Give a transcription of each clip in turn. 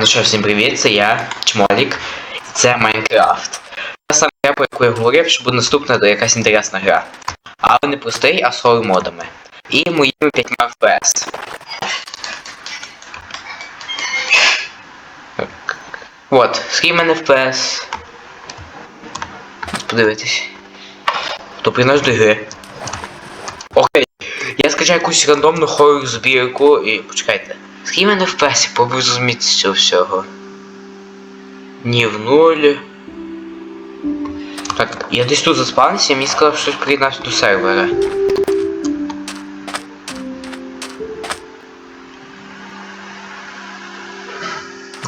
Ну що, всім привіт, це я, Чмолік. Це Майнкрафт. Та сама гра, про яку я говорив, що буде наступна якась інтересна гра. Але не простий, а з модами. І моїми 5 FPS. От, скільки мене FPS. Подивитись. То принос до гри. Окей. Я скачаю якусь рандомну хоррор збірку і. почекайте. Скільки мене FPS, попробую зрозуміти цього всього. Ні в нуль. Так, я десь тут заспавнився, мені сказав, що приєднався до сервера.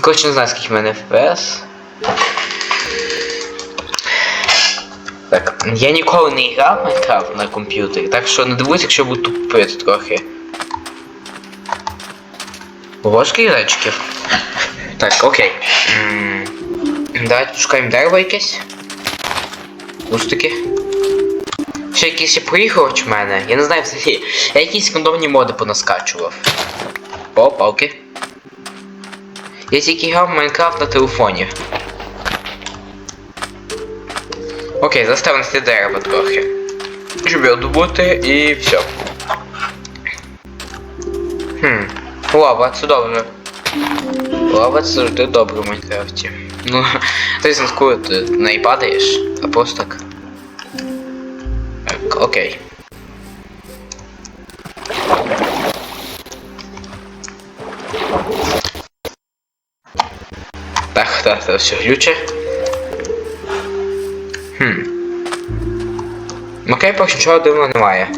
Коротше, не знаю, скільки в мене FPS. Так, я ніколи не грав в Майнкрафт на комп'ютері, так що не дивуюсь, якщо буду тупити трохи. Ложки речків. Так, окей. М, Давайте шукаємо дерево якесь. Кустики. Ще якийсь ще в мене. Я не знаю взагалі. Я якісь рандомні моди понаскачував. О, палки. Я тільки грав Майнкрафт на телефоні. Окей, заставимо нести дерево трохи. Щоб його добути і все. Лава, це добре. Лава це завжди добре в Майнкрафті. Ну, ти коли ти неї падаєш, а просто так. Так, окей. Так, так, це все глюче. Хм. Окей, поки нічого дивного немає.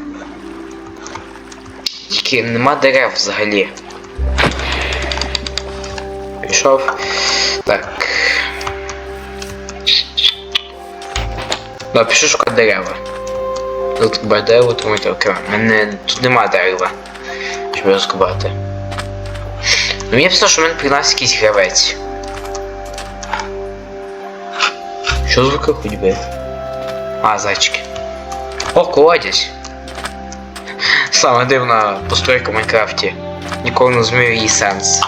Тільки нема дерев взагалі. Пішов. Так. Да, пишу шукати дерева. Тут хіба дерево, тому так. окей. Мене тут нема дерева. Щоб скубати. Ну мені писав, що мене приносить якийсь гравець. Що звуки ходьби? А, зайчики. О, колодязь. Саме дивна постройка в Майнкрафті. Ніколи не зрозумів її сенс.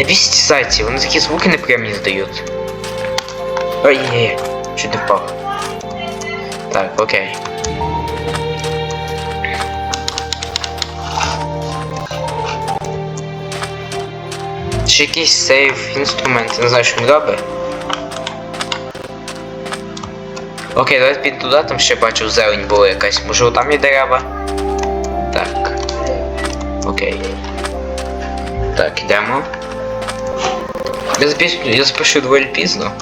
Не бісіть зайці, вони такі звуки неприємні здають. Ой, є, чуть не впав. Так, окей. Ще якийсь сейф інструмент, не знаю, що він робить. Окей, давайте підемо туди, там ще бачу зелень була якась. Може там є дерева? Так. Окей. Так, йдемо. Я запишу, я запишу доволі пізно.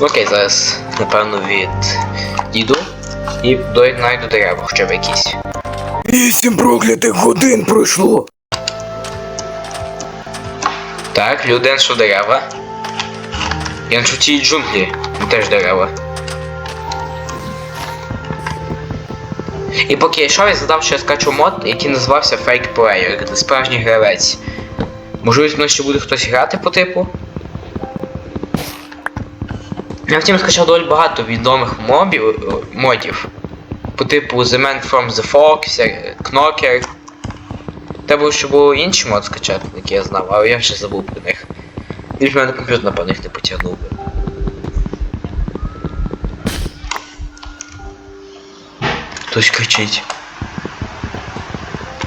Окей, зараз, напевно, відійду і дойду знайду дерева, хоча б якісь. Вісім проклятих годин пройшло. Так, люден, що дерева. Я на ті джунглі, там теж дерева. І поки я йшов, я задав, що я скачу мод, який називався Fake Player, де справжній гравець. Можливо, мною ще буде хтось грати по типу. Я втім скачав доволі багато відомих мобів, модів. По типу The Man from the Fox, Knocker. Треба ще було інший мод скачати, який я знав, але я вже забув про них. І в мене комп'ютер, напевно, їх не потягнув би. Хтось кричить.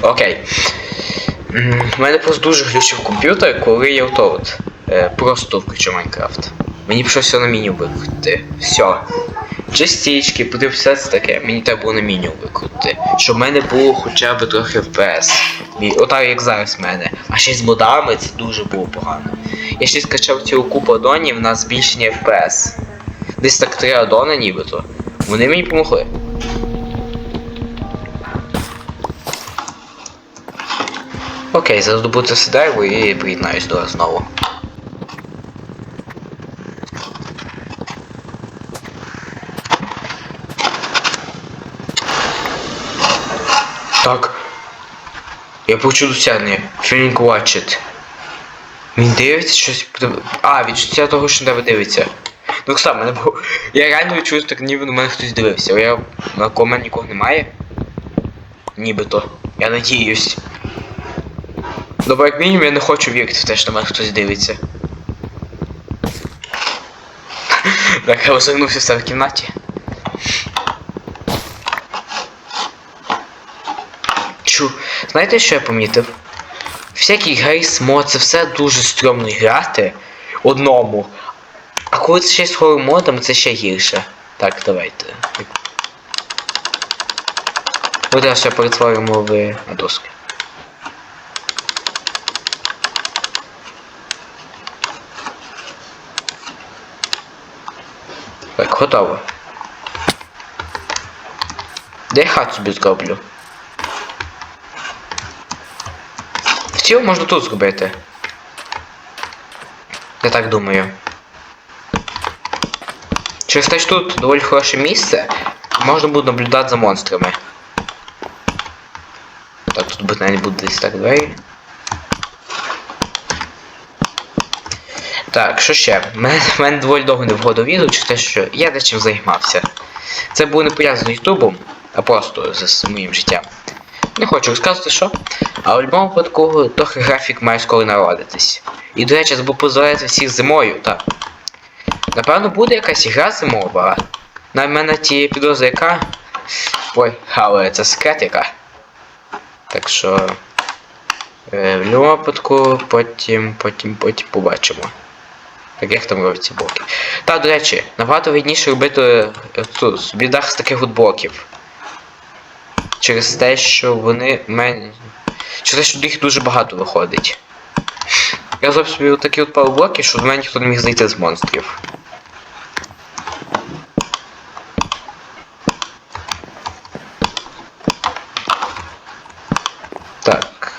Окей. У мене просто дуже глючив комп'ютер, коли я ото от е, просто включу Майнкрафт. Мені б щось на меню викрутити. Все. Частички, буде все це таке, мені треба було на меню викрутити. Щоб в мене було хоча б трохи FPS. Отак як зараз в мене. А ще з модами це дуже було погано. Я ще скачав цю купу адонів на збільшення FPS. Десь так три адони нібито. Вони мені допомогли. Окей, зараз добути дерево і приєднаюсь до вас знову. Так. Я почув досягнення. Feeling watch it. Він дивиться щось. А, відчуття того, що тебе дивиться. Ну само, мене було. Я реально відчув, так ніби на мене хтось дивився. Я на кого мене нікого немає. Нібито. Я надіюсь. Добре, як мінімум я не хочу вірити в те, що на мене хтось дивиться. Так, я озирнувся в себе в кімнаті. Чу, знаєте, що я помітив? Всякі гейс мод, це все дуже стрьомно грати одному. А коли це ще з хоррор модом, це ще гірше. Так, давайте. Одразу ще перетворимо в на Так, готово. Де я хат собі зроблю? В цілому можна тут зробити. Я так думаю. Через те, що тут доволі хороше місце, можна буде наблюдати за монстрами. Так, тут буде навіть буде десь так двері. Так, що ще? Мене, мене доволі довго не вгоду відео, через те, що я дечим займався. Це було не пов'язано з Ютубом, а просто з, моїм життям. Не хочу розказувати, що. А в будь-якому випадку трохи графік має скоро народитись. І, до речі, забув позволити всіх зимою, так. Напевно, буде якась ігра зимова. На мене ті підозри яка. Ой, але це секрет яка. Так що. Е, в будь-якому випадку потім, потім, потім побачимо. Так як там робиться блоки. Та, до речі, набагато видніше робити е, тут собі дах з таких от блоків. Через те, що вони мен... Через те, що їх дуже багато виходить. Я зробив собі от такі от пару блоки, щоб до мене ніхто не міг зайти з монстрів. Так.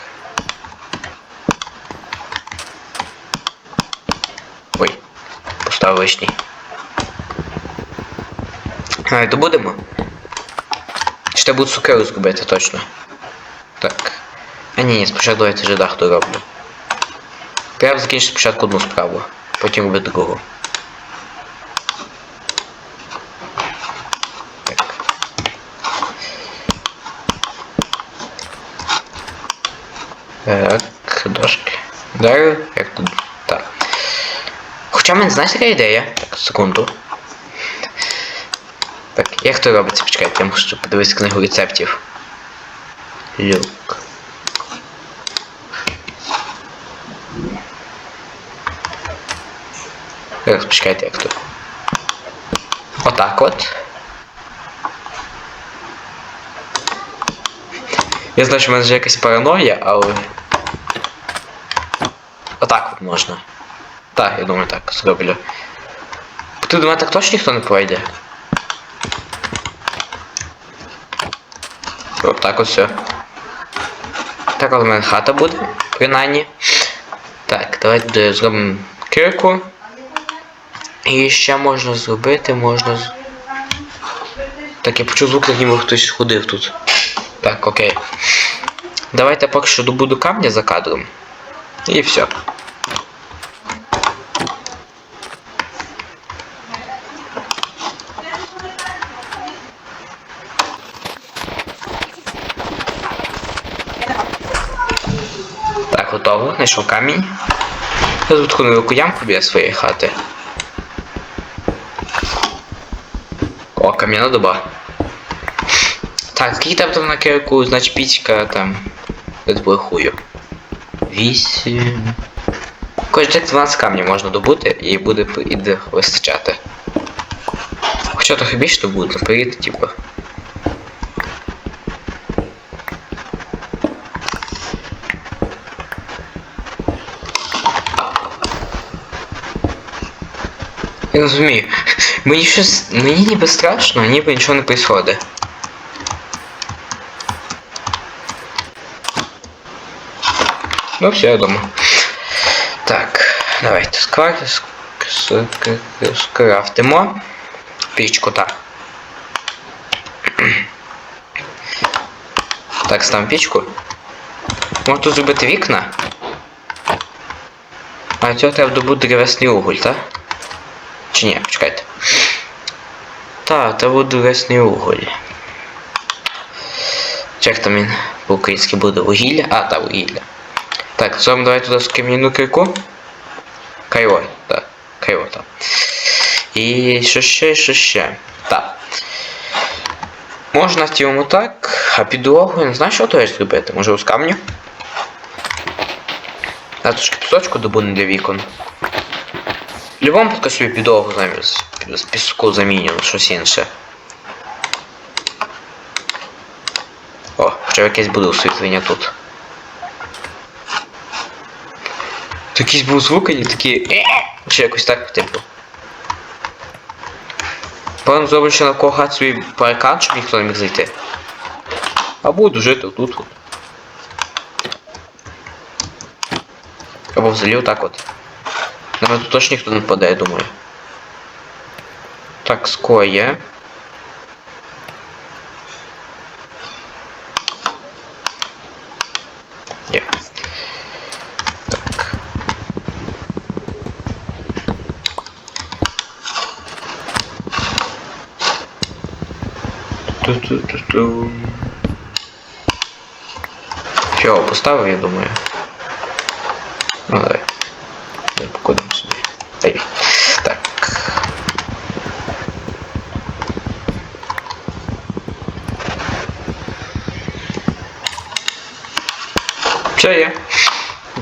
Ой, поставив лишній. А, добудемо? Чи треба буде цукеру зробити точно? Так. А ні, ні, спочатку давайте вже дах дороблю. Треба закінчити спочатку одну справу, потім робити другу. Так. Так, дошки. Дерево, як тут. Так. Хоча в мене знаєш яка ідея? Так, секунду. Як то робиться? Почекайте, я мушу подивитися книгу рецептів. Люк. Зараз почекайте, як то. Отак от. Я знаю, що в мене вже якась параноя, але. Отак от можна. Так, я думаю, так зроблю. Ти до мене так точно ніхто не пройде. Так ось. Так у мене хата буде, принаймні. Так, давайте зробимо кирку. І ще можна зробити, можна. Так, я почув звук, як ніби хтось ходив тут. Так, окей. Давайте поки що добуду камня за кадром. І все. Так, готово. Знайшов. Я тут таку невелику ямку біля своєї хати. О, кам'яна доба. Так, скільки там там на кирку, значить пічка там. Десь буде хую. Вісім. Кожен десь 12 камнів можна добути і буде іде вистачати. Хоча трохи більше то буде, наперед, типу. Я не розумію. Мені щось. Мені ніби страшно, ніби нічого не происходить. Ну все, я думаю. Так, давайте скрафтимо. Пічку, так. Так, ставимо пічку. Можна тут зробити вікна. А цього треба добути древесний уголь, так? Чи ні, почекайте. Так, це буде древесний уголь. Як там він по-українськи буде вугілля? А, та вугілля. Так, зробимо давай туди з кам'яну кирку. Кайо, так. Кайо там. І що ще, що ще. Так. Можна в цьому так, а підлогу, не знаю, що то зробити. Може з камню? А трошки пісочку добуну для вікон. Випадку собі підлогу замість з піску заміню на щось інше. О, вже якесь буде освітлення тут. Якийсь був звук, і такі. Чи якось так, типу. Потім зроблю ще навколо хат свій паркан, щоб ніхто не міг зайти. А буду жити тут. Або взагалі отак от. На мене тут точно ніхто не впаде, я думаю. Так, ско є. Є. Поставив, я думаю. Ну давай. Я покладемо собі. Ай. Так. Все є.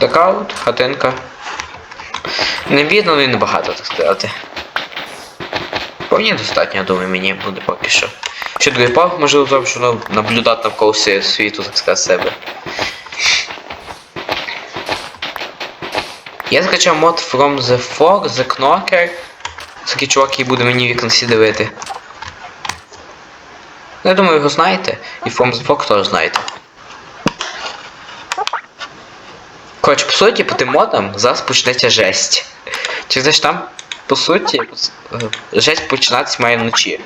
Така от хатинка. Не бідно, але й небагато, так сказати. Повні достатньо, я думаю, мені буде поки що. Ще другий пав, можливо, зробити, що наблюдати навколо світу, так сказати, себе. Я скачав мод From the Fog, The Knocker. Такий чувак, який буде мені вікна всі дивити. Ну, Я думаю, його знаєте. І From the Fog теж знаєте. Коротше, по суті, по тим модам зараз почнеться жесть. Чи знаєш там, по суті, е, жесть починатися має вночі.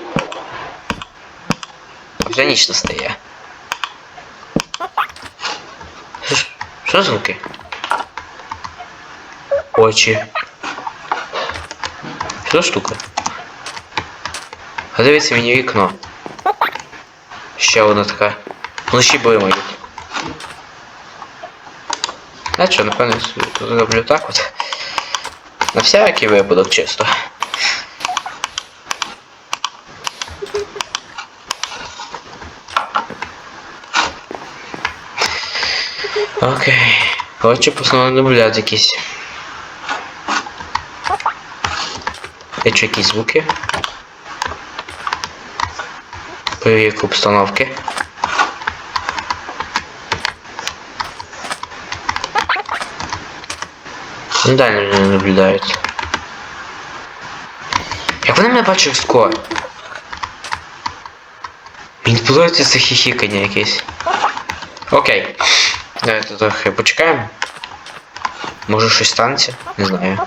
А вже ніч настає. Що звуки? Очі. Що штука? А дивіться мені вікно. Ще одна така. Вночі були мої. А що, напевно, зроблю так от. На всякий випадок чисто. Окей. Коротше, постанови дублят якісь. Я чую якісь звуки. Перевірка обстановки. да, не не наблюдають. Як вони мене бачать скоро? Мені подобається це хіхікання якесь. Окей. Давайте трохи почекаємо. Може щось станеться? Не знаю.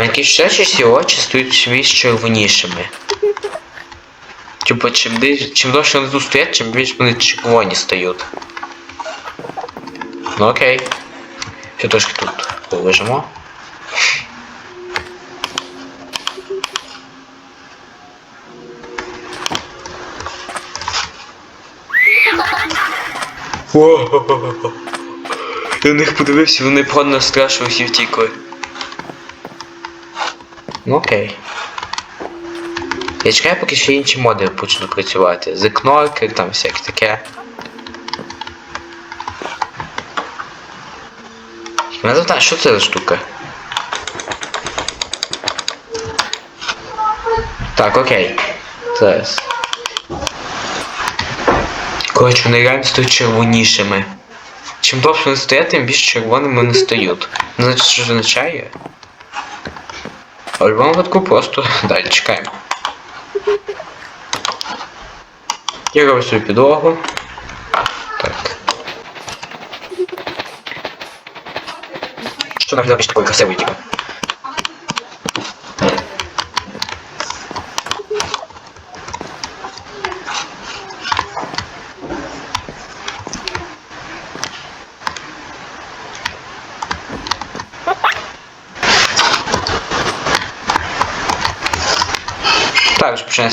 На якісь ще ці очі стають більш червонішими. Типу, чим, десь- чим довше вони тут стоять, чим більш вони червоні стають. Ну окей. Ще трошки тут полежимо. О-о-о-о. Я на них подивився, вони правда страшно всі втікли. Ну окей. Я чекаю, поки ще інші моди почнуть працювати. The там всяке таке. Мене запитає, що це за штука? Так, окей. Зараз. Коротше, вони реально стають червонішими. Чим довше вони стоять, тим більш червоними вони стають. Не значить, що означає? А в будь-якому випадку просто далі чекаємо. Я роблю собі підлогу. Так. Що нам більш такою красивою типу?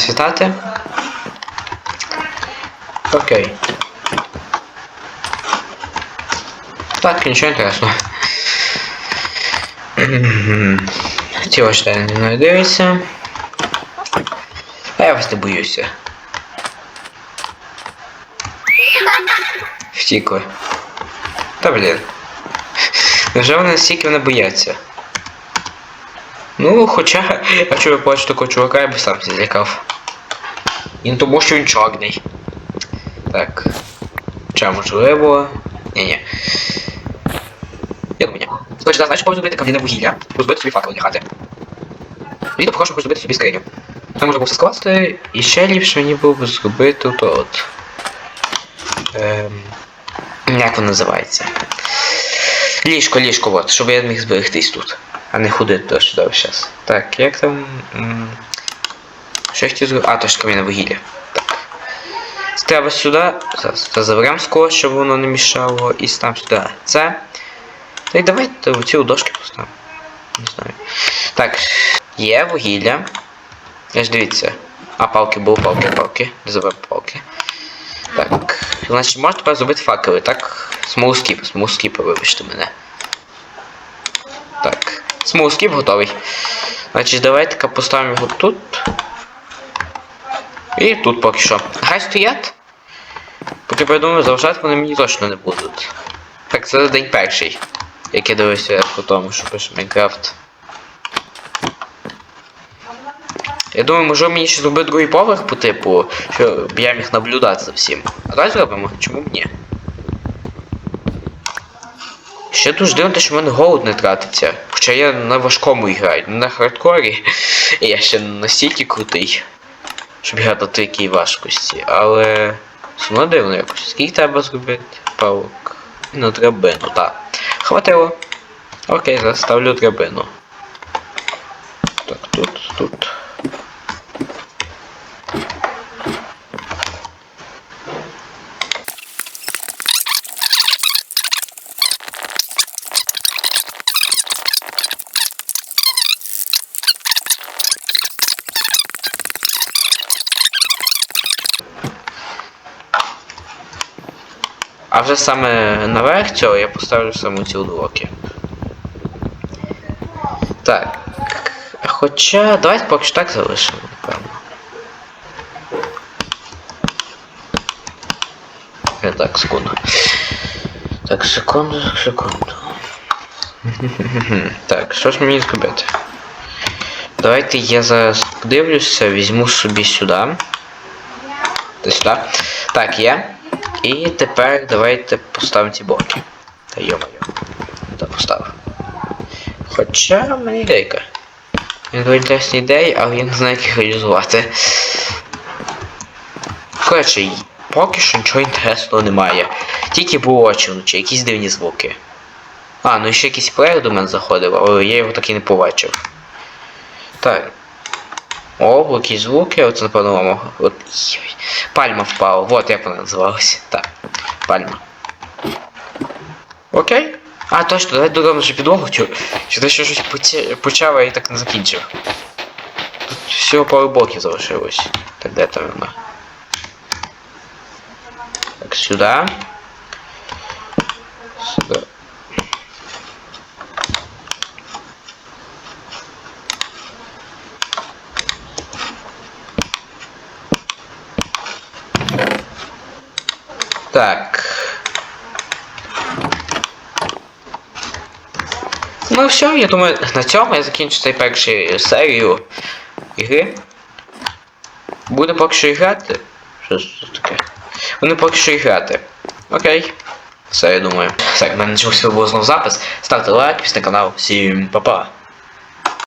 Світати. Окей. Так, нічого інтересного. Тіло ще не дивиться. А я вас не боюся. Втікли. Та блін. Невже вони настільки не бояться? Ну, хоча, якщо я бачу такого чувака, я би сам злякав. І не тому, що він чорний. Так. Чи можливо. Ні-ні. Я думаю, ні. Хочеш, знаєш, кого зробити кам'яне вугілля, розбити собі факел для хати. І то похоже, зробити собі скриню. Там можна було все скласти, і ще ліпше мені було б зробити то от. Ем, як воно називається? Ліжко, ліжко, от, щоб я міг зберегтись тут. А не ходити до сюди зараз. Так, як там. Що я хотів зробити? А, то ж кам'яне вугілля. Треба сюди. Зараз заберемо скотч, щоб воно не мішало. І став сюди. Це. Та й давайте оці дошки поставимо. Не знаю. Так, є вугілля. Я ж дивіться. А, палки були, палки, палки. Не забив палки. Так. Значить, можна тепер зробити факели, так? Смолскіп, смолскіп, вибачте мене. Так. Смолскіп готовий. Значить, давайте поставимо його тут. І тут поки що. Хай стоять. Поки придумаю, заважати вони мені точно не будуть. Так, це день перший. Як я дивився по тому, що пише Майнкрафт. Я думаю, може мені ще зробити другий поверх по типу, щоб я міг наблюдати за всім. А давай зробимо, чому б ні? Ще дуже дивно, що в мене голод не тратиться. Хоча я на важкому граю, не на хардкорі. І я ще настільки крутий, щоб грати до такій важкості. Але сумно дивно якось. Скільки треба зробити? Павок. Ну, драбину, так. Хватило. Окей, зараз ставлю драбину. Так, тут, тут. А вже саме наверх цього я поставлю саме ці блоки. Так. Хоча. Давайте поки що так залишимо, напевно. Не так, секунду. Так, секунду, секунду. Так, що ж мені зробити? Давайте я зараз подивлюся, візьму собі сюди. Та сюди. Так, є. І тепер давайте поставимо ці блоки. Та йо-моє. Та поставив. Хоча в мене ідейка. Я дуже інтересні ідеї, але я не знаю, як їх реалізувати. Коротше, поки що нічого інтересного немає. Тільки було очі вночі, якісь дивні звуки. А, ну ще якийсь плеєр до мене заходив, але я його так і не побачив. Так. О, якісь звуки, оце напевно вам. От. Пальма впала, вот як вона називалась. Так. Пальма. Окей. А, точно, давай додому вже підлогу. Чи, чи ти ще щось почав, а я так не закінчив. Тут всього пару блоків залишилось. Так, де там вона? Так. Сюди. Так. Ну все, я думаю, на цьому я закінчу цей перший серію ігри. Буде поки що грати. Що це таке? Вони поки що грати. Окей. Все, я думаю. Так, в мене почався був знов запис. Ставте лайк, підписуйтесь на канал. Всім па-па.